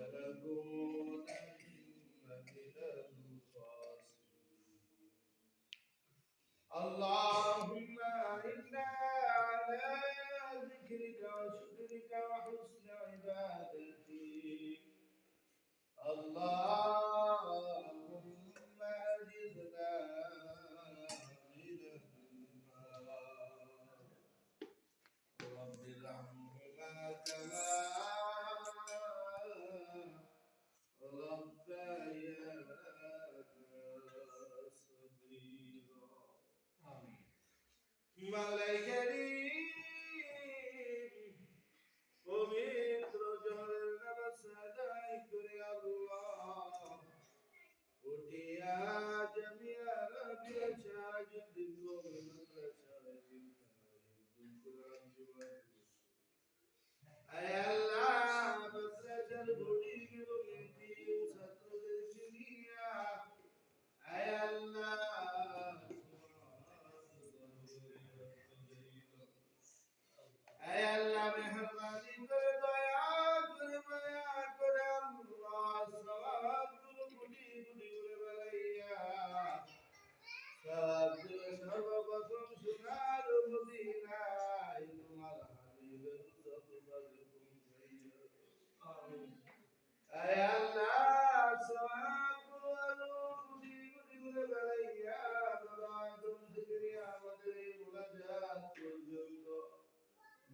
لتكونن من اللهم إنا على ذكرك وشكرك وحسن عبادتك. اللهم أجزنا من رب العالمين كما মালাইকারীম পবিত্র জলের আদায় করে আল্লাহ। উঠিয়া জামিয়া আয়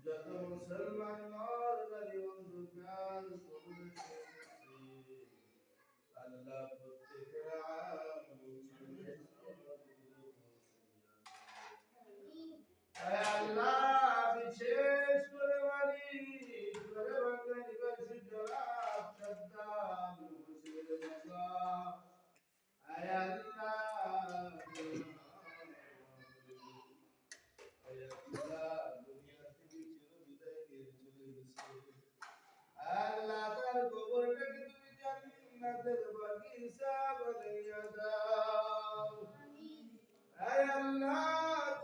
যত মুসলমান নর নারী অন্ধকার আল্লাহ প্রত্যেকের আল্লাহ বিশেষ করে মালি করে বাংলা নিবাসী জনাব সাদ্দাম হোসেন বাবা আয় আল্লাহ আয় আল্লাহ দুনিয়া থেকে চিরবিদায় নিয়ে চলে গেছে আল্লাহ তার কবরটাকে তুমি জান্নাতের বাগিচা বানাইয়া দাও। আয় আল্লাহ,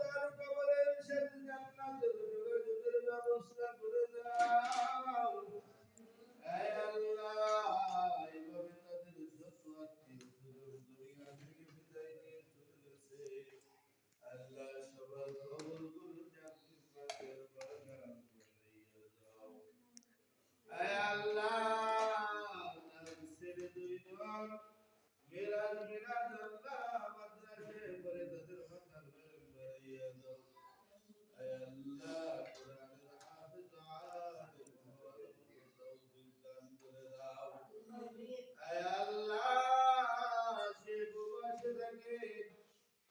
তার কবরের সাথে জান্নাতের যোগাযোগের ব্যবস্থা করে দাও। আয় আল্লাহ, এইভাবে তাদের যত আত্মীয় দুনিয়া থেকে বিদায় নিয়ে চলে গেছে। আল্লাহ সবার মিরাজ মিরাজ আল্লাহ, মাদ্রাসে পড়ে তাদের মাথার বের বাড়াইয়া দাও। আয় আল্লাহ, কোরআনের হাফেজ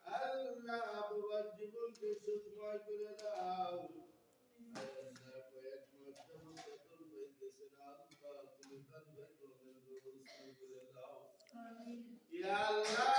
আলেম হওয়ার করে দাও। করে দাও ইয়া আল্লাহ